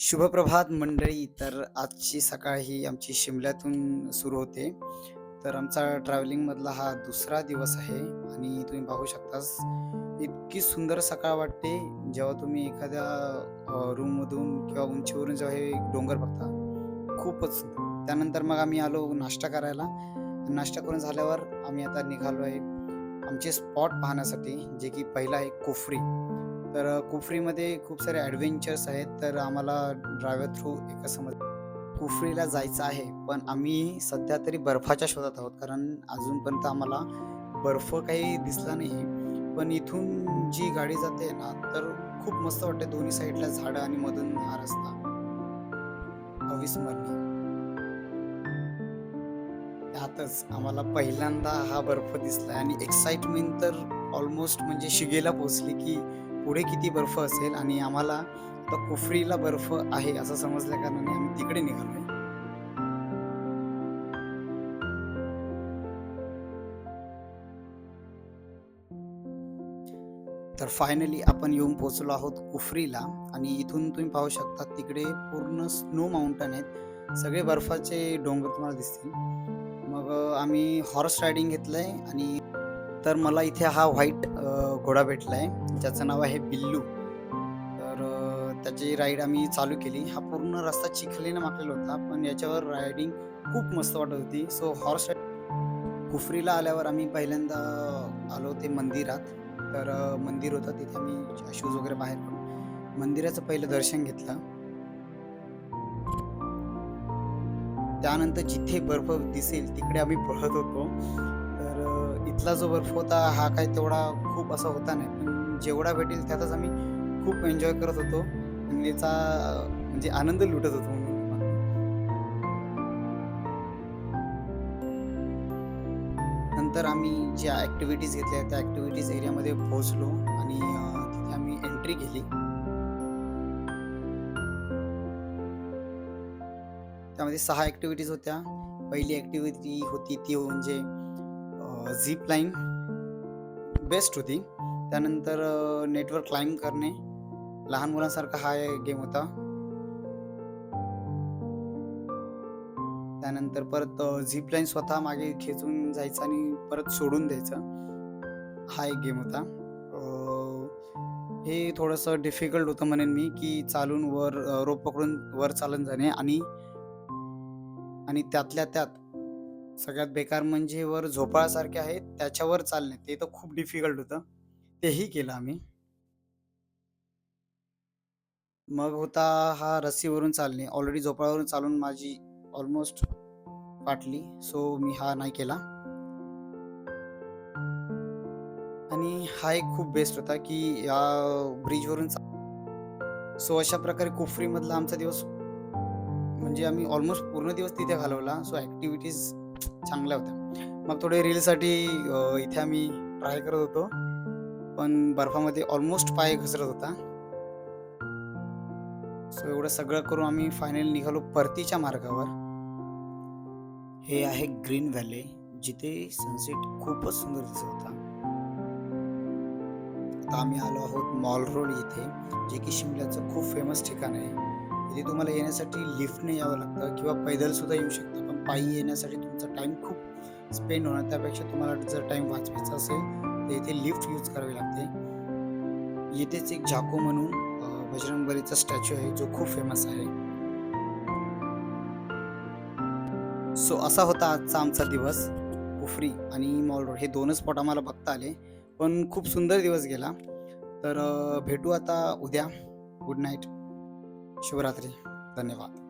शुभप्रभात मंडळी. तर आजची सकाळ ही आमची शिमल्यातून सुरू होते. तर आमचा ट्रॅव्हलिंगमधला हा दुसरा दिवस आहे आणि तुम्ही पाहू शकतास इतकी सुंदर सकाळ वाटते. जेव्हा तुम्ही एखाद्या रूममधून किंवा उंचीवरून जेव्हा हे डोंगर बघता खूपच त्यानंतर मग आम्ही आलो नाश्ता करायला. नाश्ता करून झाल्यावर आम्ही आता निघालो आहे आमचे स्पॉट पाहण्यासाठी जे की पहिला आहे कोफरी. तर कुफरीमध्ये खूप सारे ॲडव्हेंचर्स आहेत तर आम्हाला ड्रायव्हर थ्रू एका समज कुफरीला जायचं आहे पण आम्ही सध्या तरी बर्फाच्या शोधात आहोत कारण अजूनपर्यंत आम्हाला बर्फ काही दिसला नाही. पण इथून जी गाडी जाते ना तर खूप मस्त वाटते दोन्ही साईडला झाडं आणि मधून हा रस्ता. अविस्मरणीय. त्यातच आम्हाला पहिल्यांदा हा बर्फ दिसला आणि एक्साइटमेंट तर ऑलमोस्ट म्हणजे शिगेला पोचली की पुढे किती बर्फ असेल आणि आम्हाला आता कुफरीला बर्फ आहे असं समजल्या कारणाने आम्ही तिकडे निघालो आहे तर फायनली आपण येऊन पोहोचलो आहोत कुफरीला आणि इथून तुम्ही पाहू शकता तिकडे पूर्ण स्नो माउंटन आहेत. सगळे बर्फाचे डोंगर तुम्हाला दिसतील. मग आम्ही हॉर्स रायडिंग घेतलंय आणि तर मला इथे हा व्हाईट घोडा भेटला आहे ज्याचं नाव आहे बिल्लू. तर त्याची राईड आम्ही चालू केली. हा पूर्ण रस्ता चिखलीनं माखलेला होता पण याच्यावर रायडिंग खूप मस्त वाटत होती. सो हॉर्स कुफरीला आल्यावर आम्ही पहिल्यांदा आलो ते मंदिरात. तर मंदिर होतं तिथे आम्ही शूज वगैरे बाहेर मंदिराचं पहिलं दर्शन घेतलं. त्यानंतर जिथे बर्फ दिसेल तिकडे आम्ही पळत होतो. तिथला इथला जो बर्फ होता हा काय तेवढा खूप असा होता नाही. पण जेवढा भेटेल त्यातच आम्ही खूप एन्जॉय करत होतो. आणि म्हणजे आनंद लुटत होतो म्हणून. नंतर आम्ही ज्या ॲक्टिव्हिटीज घेतल्या त्या ॲक्टिव्हिटीज एरियामध्ये पोहोचलो आणि तिथे आम्ही एंट्री केली त्यामध्ये सहा ॲक्टिव्हिटीज होत्या. पहिली ॲक्टिव्हिटी होती ती म्हणजे झीप लाईन बेस्ट होती. त्यानंतर नेटवर्क क्लाइंब करणे. लहान मुलांसारखा हा गेम होता. त्यानंतर परत झीप लाईन स्वतः मागे खेचून जायचं आणि परत सोडून द्यायचं. हा एक गेम होता. हे थोडंसं डिफिकल्ट होतं म्हणेन मी की चालून वर रोप पकडून वर चालून जाणे आणि आणि त्यातल्या त्यात सगळ्यात बेकार म्हणजे वर झोपाळासारखे आहेत त्याच्यावर चालणे. ते तर खूप डिफिकल्ट होतं. तेही केलं आम्ही. मग होता हा रस्सीवरून चालणे. ऑलरेडी झोपाळावरून चालून माझी ऑलमोस्ट फाटली. सो मी हा नाही केला. आणि हा एक खूप बेस्ट होता की या ब्रिजवरून सो अशा प्रकारे कुफरीमधला आमचा दिवस म्हणजे आम्ही ऑलमोस्ट पूर्ण दिवस तिथे घालवला. सो ॲक्टिव्हिटीज चांगल्या होत्या. मग थोडे रीलसाठी इथे आम्ही ट्राय करत होतो. पण बर्फामध्ये ऑलमोस्ट पाय घसरत होता. सो एवढं सगळं करून आम्ही फायनल निघालो परतीच्या मार्गावर. हे आहे ग्रीन व्हॅली जिथे सनसेट खूपच सुंदर दिसत होता. आता आम्ही आलो आहोत मॉल रोड येथे जे की शिमल्याचं खूप फेमस ठिकाण आहे. इथे तुम्हाला येण्यासाठी लिफ्टने यावं लागतं किंवा पैदल सुद्धा येऊ शकतं पण पायी येण्यासाठी तुमचा टाईम खूप स्पेंड होणार. त्यापेक्षा तुम्हाला जर टाईम वाचवायचा असेल तर इथे लिफ्ट यूज करावी लागते. येथेच एक जाको म्हणून अ, बजरंगबलीचा स्टॅच्यू आहे जो खूप फेमस आहे. सो असा होता आजचा आमचा दिवस कुफरी आणि मॉल रोड हे दोनच स्पॉट आम्हाला बघता आले पण खूप सुंदर दिवस गेला. तर भेटू आता उद्या. गुड नाईट शिवरात्री धन्यवाद.